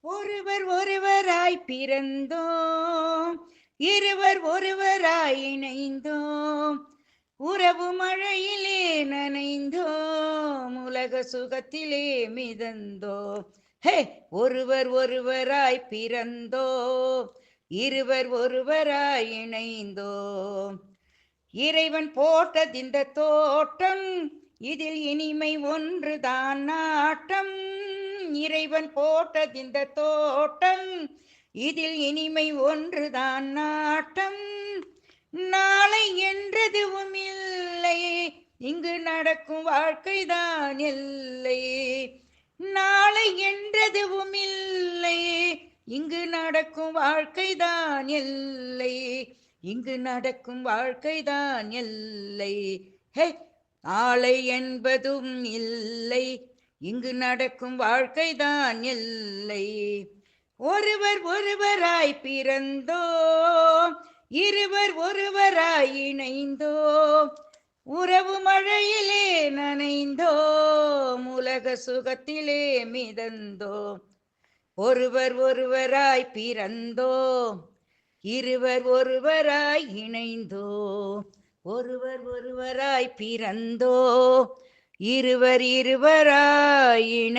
ஒருவர் ஒருவராய் பிறந்தோம். இருவர் ஒருவராய் இணைந்தோம். உறவு மழையிலே நனைந்தோம். உலக சுகத்திலே மிதந்தோம். ஹே ஒருவர் ஒருவராய் பிறந்தோம். இருவர் ஒருவராய் இணைந்தோம். இறைவன் போட்டதிந்த தோட்டம் இதில் இனிமை ஒன்றுதான் நாட்டம். இறைவன் போட்டதிந்த தோட்டம் இதில் இனிமை ஒன்றுதான் நாட்டம். நாளை என்றதுவும் இல்லை இங்கு நடக்கும் வாழ்க்கைதான் இல்லை. நாளை என்றதுவும் இல்லை இங்கு நடக்கும் வாழ்க்கைதான் இல்லை. இங்கு நடக்கும் வாழ்க்கைதான் இல்லை. ஹே நாளை என்பதும் இல்லை. இங்கு நடக்கும் வாழ்க்கைதான் எல்லை. ஒருவர் ஒருவராய் பிறந்தோ இருவர் ஒருவராய் இணைந்தோ உறவு மழையிலே நனைந்தோம் உலக சுகத்திலே மிதந்தோம் ஒருவர் ஒருவராய் பிறந்தோம் இருவர் ஒருவராய் இணைந்தோ ஒருவர் ஒருவராய் பிறந்தோ இருவர் இருவராய்